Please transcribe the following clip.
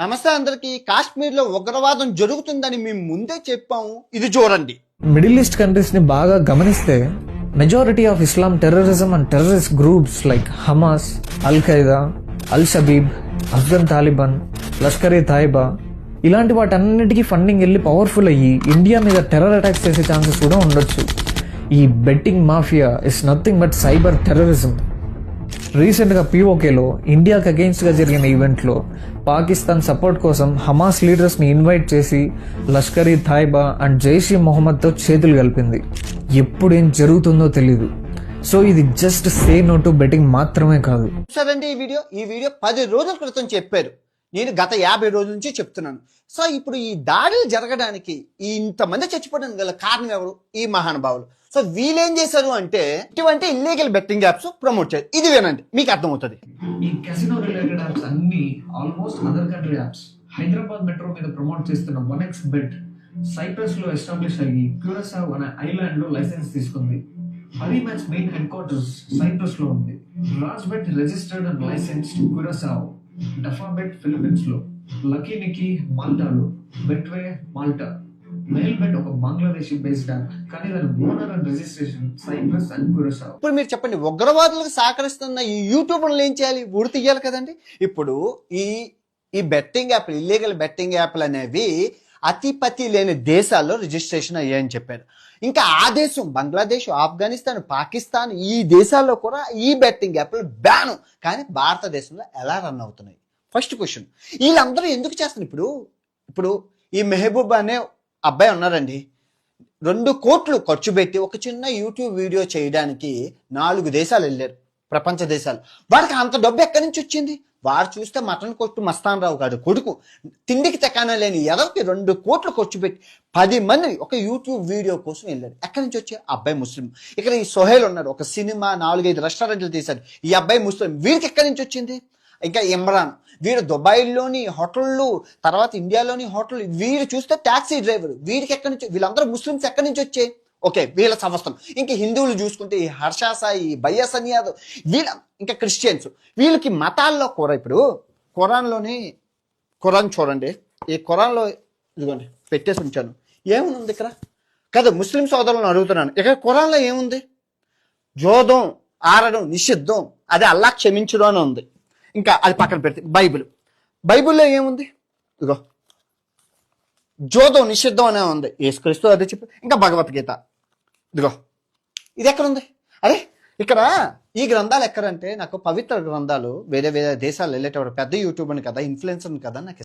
నమస్తే అందరికి. కాశ్మీర్లో ఉగ్రవాదం జరుగుతుందని మేము ముందే చెప్పాము. ఇది చూడండి మిడిల్ ఈస్ట్ కంట్రీస్ని బాగా గమనిస్తే majority of Islam terrorism and terrorist groups like Hamas al Qaeda al Shabaab Afghan Taliban Lashkar e Taiba ఇలాంటి వాటన్నిటికీ ఫండింగ్ వెళ్ళి పవర్ఫుల్ అయ్యి ఇండియా మీద టెర్రర్ అటాక్స్ చేసే ఛాన్సెస్ కూడా ఉండొచ్చు. ఈ betting mafia is nothing but cyber terrorism రీసెంట్గా పీఓకేలో ఇండియాకి అగెయిన్స్ట్గా జరిగిన ఈవెంట్లో పాకిస్తాన్ సపోర్ట్ కోసం హమాస్ లీడర్స్ని ఇన్వైట్ చేసి లష్కర్ ఈ అండ్ జైషీ మొహమ్మద్తో చేతులు కలిపింది. ఎప్పుడేం జరుగుతుందో తెలియదు సో ఇది just say no to betting మాత్రమే కాదు. చూసారండి ఈ వీడియో? ఈ వీడియో పది రోజుల క్రితం చెప్పారు. నేను గత యాభై రోజుల నుంచి చెప్తున్నాను. సో ఇప్పుడు ఈ దాడులు జరగడానికి ఇంతమంది చచ్చిపోవడానికి గల కారణం ఎవరు? ఈ మహానుభావులు. సో వీళ్ళేం చేశారు అంటే ఇటువంటి ఇల్లీగల్ బెట్టింగ్ యాప్స్ ప్రమోట్ చేయాలి ఇది వినండి మీకు అర్థమవుతుంది. ఈ కెసినో రిలేటెడ్ యాప్స్ అన్ని almost other country apps Hyderabad metro మీద ప్రమోట్ చేస్తున్న వన్ ఎక్స్ బెట్ సైప్రస్లో ఎస్టాబ్లిష్ అయ్యి క్యూరసావ్ అనే ఐలాండ్లో లైసెన్స్ తీసుకుంది. హరీ మ్యాచ్ మెయిన్ హెడ్ క్వార్టర్స్ సైప్రస్లో ఉంది. Raj bet registered and licence Curacao Dafabet బెట్లో lucky నికీ మాల్టాలో బెట్వే మాల్టా మెయిల్బెట్ ఒక బంగ్లాదేశ్ బేస్డ్ యాప్ కానీ దాని owner and registration Cyprus and Curacao ఇప్పుడు మీరు చెప్పండి ఉగ్రవాదులకు సహకరిస్తున్న ఈ యూట్యూబర్లు ఏం చేయాలి? ఉడి తీయాలి కదండి. ఇప్పుడు ఈ ఈ బెట్టింగ్ యాప్లు ఇల్లీగల్ బెట్టింగ్ యాప్లు అనేవి అతిపతి లేని దేశాల్లో రిజిస్ట్రేషన్ అయ్యాయని చెప్పారు. ఇంకా ఆ దేశం బంగ్లాదేశ్ ఆఫ్ఘనిస్తాన్ పాకిస్తాన్ ఈ దేశాల్లో కూడా ఈ బెట్టింగ్ యాప్లు బ్యాను. కానీ భారతదేశంలో ఎలా రన్ అవుతున్నాయి? First question. వీళ్ళందరూ ఎందుకు చేస్తున్నారు? ఇప్పుడు ఇప్పుడు ఈ మెహబూబ్ అనే అబ్బాయి ఉన్నారండి. రెండు కోట్లు ఖర్చు పెట్టి ఒక చిన్న యూట్యూబ్ వీడియో చేయడానికి నాలుగు దేశాలు వెళ్ళారు. ప్రపంచ దేశాలు. వాడికి అంత డబ్బు ఎక్కడి నుంచి వచ్చింది? వారు చూస్తే మటన్ కొట్టు మస్తాన్ రావు కొడుకు. తిండికి తెకాన లేని ఎదవకి రెండు కోట్లు ఖర్చు పెట్టి పది మంది ఒక యూట్యూబ్ వీడియో కోసం వెళ్ళారు ఎక్కడి నుంచి వచ్చే అబ్బాయి ముస్లిం. ఇక్కడ ఈ సోహేల్ ఉన్నారు ఒక సినిమా నాలుగైదు రెస్టారెంట్లు తీశారు ఈ అబ్బాయి ముస్లిం. వీరికి ఎక్కడి నుంచి వచ్చింది? ఇంకా ఇమ్రాన్. వీడు దుబాయ్లోని హోటళ్ళు తర్వాత ఇండియాలోని హోటల్ వీడు చూస్తే ట్యాక్సీ డ్రైవర్. వీరికి ఎక్కడి నుంచి వీళ్ళందరూ ముస్లిమ్స్ ఎక్కడి నుంచి వచ్చాయి? ఓకే వీళ్ళ సంవత్సరం ఇంకా హిందువులు చూసుకుంటే ఈ హర్షా సాయి బయ్యసన్ యాదవ్ వీళ్ళ ఇంకా క్రిస్టియన్స్ వీళ్ళకి మతాల్లో కూర ఇప్పుడు ఖురాన్లోని ఖురాన్ చూడండి ఈ ఖురాన్లో ఇదిగోండి పెట్టేసి ఉంచాను. ఏముంది ఇక్కడ? కదా ముస్లిం సోదరులను అడుగుతున్నాను. ఇక్కడ ఖురాన్లో ఏముంది? జోదం ఆడడం నిషిద్ధం అది అల్లా క్షమించడం అని ఉంది. ఇంకా అది పక్కన పెడితే బైబిల్. బైబిల్లో ఏముంది? ఇదిగో జోదం నిషిద్ధం అనే ఉంది. యేసుక్రీస్తు అదే చెప్పి ఇంకా భగవద్గీత. ఇదిగో. ఇది ఎక్కడ ఉంది అరే ఇక్కడ ఈ గ్రంథాలు ఎక్కడంటే నాకు పవిత్ర గ్రంథాలు వేరే వేరే దేశాలు వెళ్ళేటప్పుడు పెద్ద యూట్యూబర్ని కదా ఇన్ఫ్లుయెన్సర్ని కదా నాకు